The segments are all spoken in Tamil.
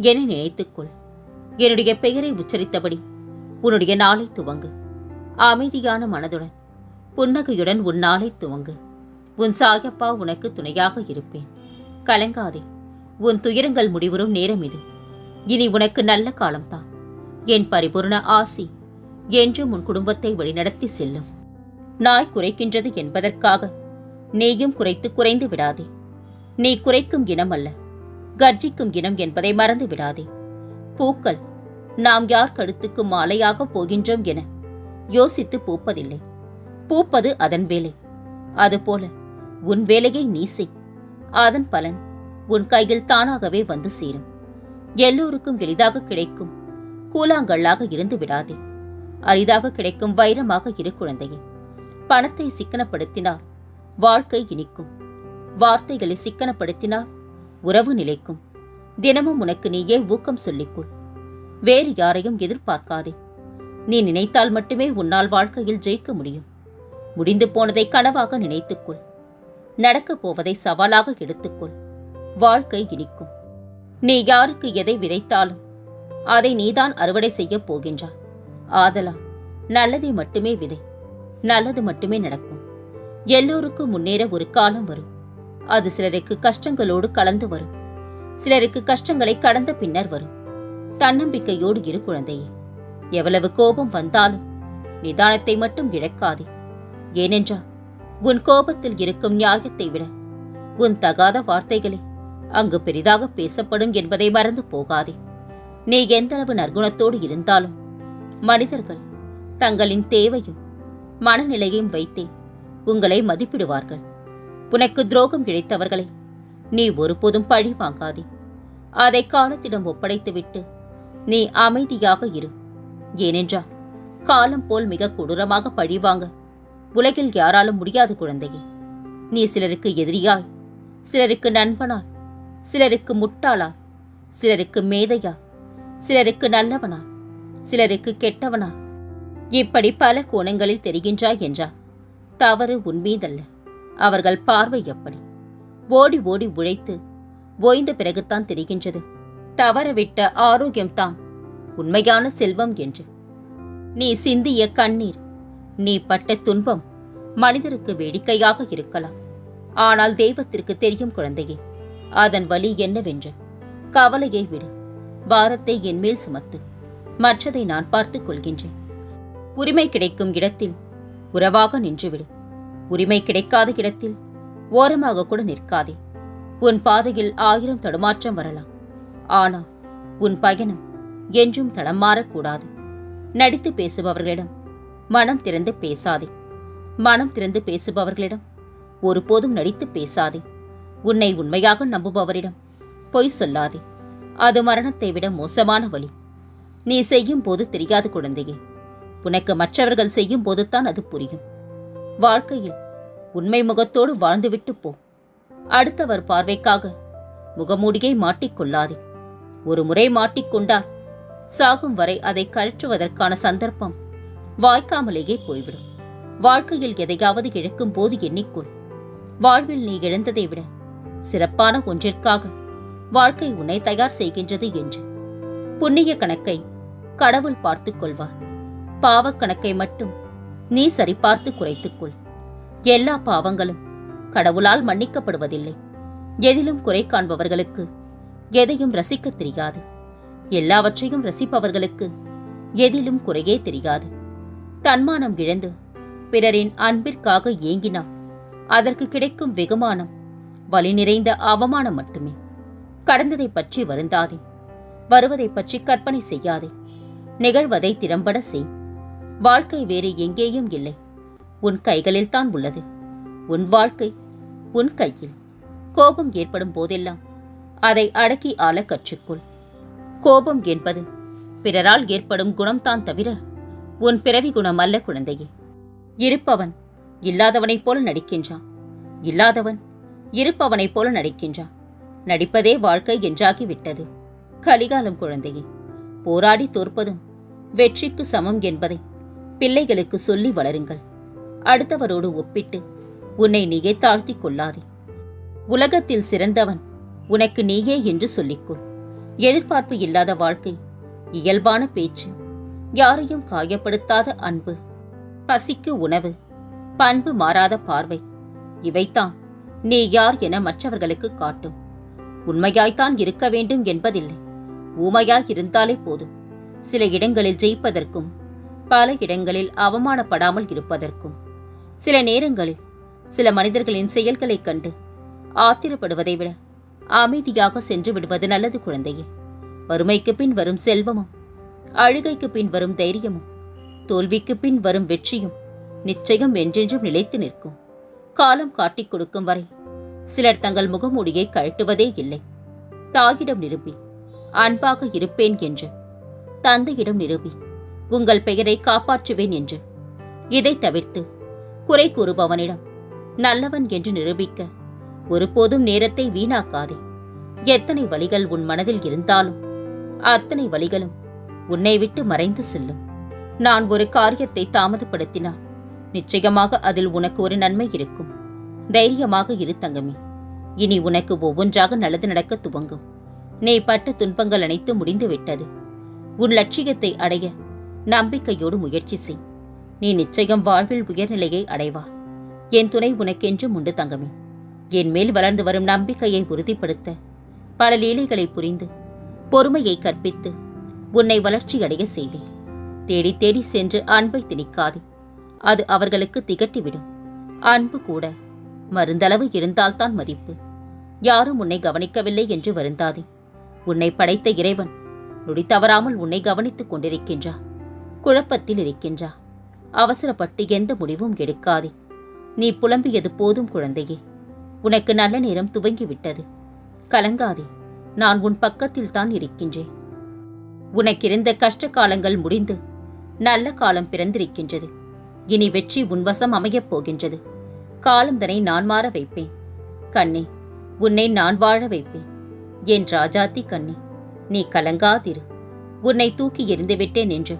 என்னை நினைத்துக்கொள். என்னுடைய பெயரை உச்சரித்தபடி உன்னுடைய நாளை துவங்கு. அமைதியான மனதுடன் புன்னகையுடன் உன் நாளை துவங்கு. உன் சாயப்பா உனக்கு துணையாக இருப்பேன். கலங்காதே உன் துயரங்கள் முடிவரும் நேரம் இது. இனி உனக்கு நல்ல காலம்தான் என் பரிபூர்ண ஆசி என்றும் உன் குடும்பத்தை வழிநடத்தி செல்லும். நாய் குறைக்கின்றது என்பதற்காக நீயும் குறைத்து குறைந்து விடாதே. நீ குறைக்கும் இனம் அல்ல கர்ஜிக்கும் இனம் என்பதை மறந்து விடாதே பூக்கள் நாம் யார் கழுத்துக்கு மாலையாக போகின்றோம் என யோசித்து பூப்பதில்லை. பூப்பது அதன் வேலை. அதுபோல உன் வேலையை நீ செய். அதன் பலன் உன் கையில் தானாகவே வந்து சேரும். எல்லோருக்கும் எளிதாக கிடைக்கும் கூலாங்கல்லாக இருந்து விடாதே. அரிதாக கிடைக்கும் வைரமாக இரு குழந்தையே. பணத்தை சிக்கனப்படுத்தினால் வாழ்க்கை இனிக்கும். வார்த்தைகளை சிக்கனப்படுத்தினால் உறவு நிலைக்கும். தினமும் உனக்கு நீயே ஊக்கம் சொல்லிக்கொள். வேறு யாரையும் எதிர்பார்க்காதே. நீ நினைத்தால் மட்டுமே உன்னால் வாழ்க்கையில் ஜெயிக்க முடியும். முடிந்து போனதை கனவாக நினைத்துக்கொள். நடக்கப் போவதை சவாலாக எடுத்துக்கொள். வாழ்க்கை இனிக்கும். நீ யாருக்கு எதை விதைத்தாலும் அதை நீதான் அறுவடை செய்யப் போகின்றாய். ஆதலா நல்லதை மட்டுமே விதை. நல்லது மட்டுமே நடக்கும். எல்லோருக்கும் முன்னேற ஒரு காலம் வரும். அது சிலருக்கு கஷ்டங்களோடு கலந்து வரும். சிலருக்கு கஷ்டங்களை கடந்த பின்னர் வரும். தன்னம்பிக்கையோடு இரு குழந்தையே. எவ்வளவு கோபம் வந்தாலும் நிதானத்தை மட்டும் இழக்காதே. ஏனென்றால் உன் கோபத்தில் இருக்கும் நியாயத்தை விட உன் தகாத வார்த்தைகளே அங்கு பெரிதாக பேசப்படும் என்பதை மறந்து போகாதே. நீ எந்தளவு நற்குணத்தோடு இருந்தாலும் மனிதர்கள் தங்களின் தேவையும் மனநிலையையும் வைத்தே உங்களை மதிப்பிடுவார்கள். உனக்கு துரோகம் இழைத்தவர்களை நீ ஒருபோதும் பழி வாங்காதே. அதை காலத்திடம் ஒப்படைத்துவிட்டு நீ அமைதியாக இரு. ஏனென்றால் காலம் போல் மிக கொடூரமாக பழிவாங்க உலகில் யாராலும் முடியாது குழந்தையே. நீ சிலருக்கு எதிரியாய் சிலருக்கு நண்பனாய் சிலருக்கு முட்டாளாய் சிலருக்கு மேதையா சிலருக்கு நல்லவனா சிலருக்கு கெட்டவனா இப்படி பல கோணங்களில் தெரிகின்றாய் என்றார் தவறு உன்மீதல்ல அவர்கள் பார்வை எப்படி? ஓடி ஓடி உழைத்து ஓய்ந்த பிறகுதான் தெரிகின்றது. தவறவிட்ட ஆரோக்கியம்தான் உண்மையான செல்வம் என்று. நீ சிந்திய கண்ணீர் நீ பட்ட துன்பம் மனிதருக்கு வேடிக்கையாக இருக்கலாம். ஆனால் தெய்வத்திற்கு தெரியும் குழந்தையே அதன் வலி என்னவென்று. கவலையை விடு பாரத்தை என்மேல் சுமத்து மற்றதை நான் பார்த்துக் கொள்கின்றேன். உரிமை கிடைக்கும் இடத்தில் உறவாக நின்றுவிடு. உரிமை கிடைக்காத இடத்தில் ஓரமாக கூட நிற்காதே. உன் பாதையில் ஆயிரம் தடுமாற்றம் வரலாம். ஆனால் உன் பயணம் என்றும் தடம் மாறக்கூடாது நடித்து பேசுபவர்களிடம் மனம் திறந்து பேசாதே. மனம் திறந்து பேசுபவர்களிடம் ஒருபோதும் நடித்து பேசாதே. உன்னை உண்மையாக நம்புபவரிடம் பொய் சொல்லாதே. அது மரணத்தை விட மோசமான வழி. நீ செய்யும் போது தெரியாது குழந்தையே. உனக்கு மற்றவர்கள் செய்யும் போதுதான் அது புரியும். வாழ்க்கையில் உண்மை முகத்தோடு வாழ்ந்துவிட்டு போ. அடுத்தவர் பார்வைக்காக முகமூடியை மாட்டிக்கொள்ளாதே ஒரு முறை மாட்டிக்கொண்டால் சாகும் வரை அதை கழற்றுவதற்கான சந்தர்ப்பம் வாய்க்காமலேயே போய்விடும். வாழ்க்கையில் எதையாவது இழக்கும் போது எண்ணிக்கொள். வாழ்வில் நீ இழந்ததை விட சிறப்பான ஒன்றிற்காக வாழ்க்கை உன்னை தயார் செய்கின்றது என்று. புண்ணிய கணக்கை கடவுள் பார்த்துக் கொள்வார். பாவக் கணக்கை மட்டும் நீ சரிபார்த்து குறைத்துக்கொள். எல்லா பாவங்களும் கடவுளால் மன்னிக்கப்படுவதில்லை. எதிலும் குறை காண்பவர்களுக்கு எதையும் ரசிக்கத் தெரியாது. எல்லாவற்றையும் ரசிப்பவர்களுக்கு எதிலும் குறையே தெரியாது. தன்மானம் இழந்து பிறரின் அன்பிற்காக ஏங்கினான் அதற்கு கிடைக்கும் வெகுமானம் வலி நிறைந்த அவமானம் மட்டுமே. கடந்ததை பற்றி வருந்தாதே. வருவதை பற்றி கற்பனை செய்யாதே. நிகழ்வதை திறம்பட செய். வாழ்க்கை வேறு எங்கேயும் இல்லை. உன் கைகளில் தான் உள்ளது. உன் வாழ்க்கை உன் கையில். கோபம் ஏற்படும் போதெல்லாம் அதை அடக்கி ஆள கற்றுக்கொள். கோபம் என்பது பிறரால் ஏற்படும் குணம்தான் தவிர உன் பிறவி குணம் அல்ல குழந்தையே. இருப்பவன் இல்லாதவனைப் போல நடிக்கின்றான். இல்லாதவன் இருப்பவனைப் போல நடிக்கின்றான். நடிப்பதே வாழ்க்கை என்றாகிவிட்டது. கலிகாலம் குழந்தையே போராடி தோற்பதும் வெற்றிக்கு சமம் என்பதை பிள்ளைகளுக்கு சொல்லி வளருங்கள். அடுத்தவரோடு ஒப்பிட்டு உன்னை நீயே தாழ்த்திக் கொள்ளாதே. உலகத்தில் சிறந்தவன் உனக்கு நீயே என்று சொல்லிக்கொள். எதிர்பார்ப்பு இல்லாத வாழ்க்கை இயல்பான பேச்சு யாரையும் காயப்படுத்தாத அன்பு பசிக்கு உணவு பண்பு மாறாத பார்வை இவைதான் நீ யார் என மற்றவர்களுக்கு காட்டும். உண்மையாய்த்தான் இருக்க வேண்டும் என்பதில்லை. ஊமையாய் இருந்தாலே போதும். சில இடங்களில் ஜெயிப்பதற்கும் பல இடங்களில் அவமானப்படாமல் இருப்பதற்கும் சில நேரங்களில் சில மனிதர்களின் செயல்களைக் கண்டு ஆத்திரப்படுவதை விட அமைதியாக சென்று விடுவது நல்லது குழந்தையே. வறுமைக்கு பின் வரும் செல்வமும் அழுகைக்கு பின் வரும் தைரியமும் தோல்விக்கு பின் வரும் வெற்றியும் நிச்சயம் என்றென்றும் நிலைத்து நிற்கும். காலம் காட்டிக் கொடுக்கும் வரை சிலர் தங்கள் முகமூடியை கழட்டுவதே இல்லை. தாயிடம் நிரூபி அன்பாக இருப்பேன் என்று தந்தையிடம் நிரூபி உங்கள் பெயரை காப்பாற்றுவேன் என்று. இதை தவிர்த்து குறை கூறுபவனிடம் நல்லவன் என்று நிரூபிக்க ஒருபோதும் நேரத்தை வீணாக்காதே. எத்தனை வழிகள் உன் மனதில் இருந்தாலும் அத்தனை வழிகளும் உன்னை விட்டு மறைந்து செல்லும். நான் ஒரு காரியத்தை தாமதப்படுத்தினால் நிச்சயமாக அதில் உனக்கு ஒரு நன்மை இருக்கும். தைரியமாக இரு தங்கமே. இனி உனக்கு ஒவ்வொன்றாக நல்லது நடக்க துவங்கும். நீ பட்ட துன்பங்கள் அனைத்தும் முடிந்துவிட்டது. உன் லட்சியத்தை அடைய நம்பிக்கையோடு முயற்சி செய். நீ நிச்சயம் வாழ்வில் உயர்நிலையை அடைவா. என் துணை உனக்கென்றும் உண்டு தங்கமே. என் மேல் வளர்ந்து வரும் நம்பிக்கையை உறுதிப்படுத்த பல லீலைகளை புரிந்து பொறுமையை கற்பித்து உன்னை வளர்ச்சியடைய செய்வேன். தேடி தேடி சென்று அன்பை திணிக்காதே. அது அவர்களுக்கு திகட்டிவிடும். அன்பு கூட மருந்தளவு இருந்தால்தான் மதிப்பு. யாரும் உன்னை கவனிக்கவில்லை என்று வருந்தாதே. உன்னை படைத்த இறைவன் நொடி தவறாமல் உன்னை கவனித்துக் கொண்டிருக்கின்றான் குழப்பத்தில் இருக்கின்றா. அவசரப்பட்டு எந்த முடிவும் எடுக்காதே. நீ புலம்பியது போதும் குழந்தையே. உனக்கு நல்ல நேரம் துவங்கிவிட்டது. கலங்காதே. நான் உன் பக்கத்தில் தான் இருக்கின்றேன். உனக்கிருந்த கஷ்ட காலங்கள் முடிந்து நல்ல காலம் பிறந்திருக்கின்றது. இனி வெற்றி உன்வசம் அமையப் போகின்றது. காலந்தனை நான் மாற வைப்பேன். கண்ணே உன்னை நான் வாழ வைப்பேன். என் ராஜாத்தி கண்ணே நீ கலங்காதிரு. உன்னை தூக்கி எறிந்துவிட்டேன் என்று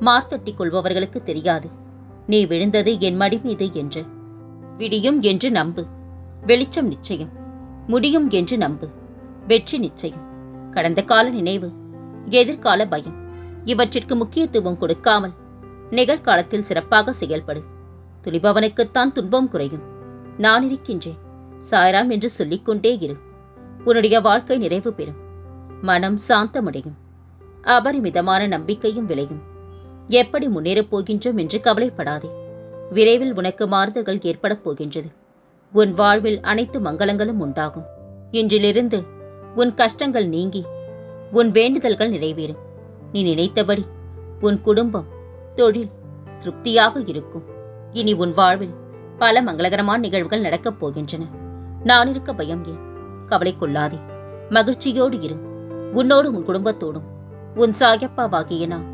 மார்த்தட்டிக் கொள்பவர்களுக்கு தெரியாது. நீ விழுந்தது என் மடி மீது என்று. விடியும் என்று நம்பு. வெளிச்சம் நிச்சயம். முடியும் என்று நம்பு. வெற்றி நிச்சயம். கடந்த கால நினைவு. எதிர்கால பயம். இவற்றிற்கு முக்கியத்துவம் கொடுக்காமல் நிகழ்காலத்தில் சிறப்பாக செயல்படு. துணிபவனுக்குத்தான் துன்பம் குறையும். நான் இருக்கின்றேன். சாய்ராம் என்று சொல்லிக்கொண்டே இரு. உன்னுடைய வாழ்க்கை நிறைவு பெறும். மனம் சாந்தமடையும். அபரிமிதமான நம்பிக்கையும் விளையும். எப்படி முன்னேறப் போகின்றோம் என்று கவலைப்படாதே. விரைவில் உனக்கு மாறுதல்கள் ஏற்படப் போகின்றது. உன் வாழ்வில் அனைத்து மங்களங்களும் உண்டாகும். இன்றிலிருந்து உன் கஷ்டங்கள் நீங்கி உன் வேண்டுதல்கள் நிறைவேறும். நீ நினைத்தபடி உன் குடும்பம் தொழில் திருப்தியாக இருக்கும். இனி உன் வாழ்வில் பல மங்களகரமான நிகழ்வுகள் நடக்கப் போகின்றன. நான் இருக்க பயம் ஏன்? கவலைக்கொள்ளாதே. மகிழ்ச்சியோடு இரு. உன்னோடு உன் குடும்பத்தோடும். உன் சாயப்பாவாகிய நான்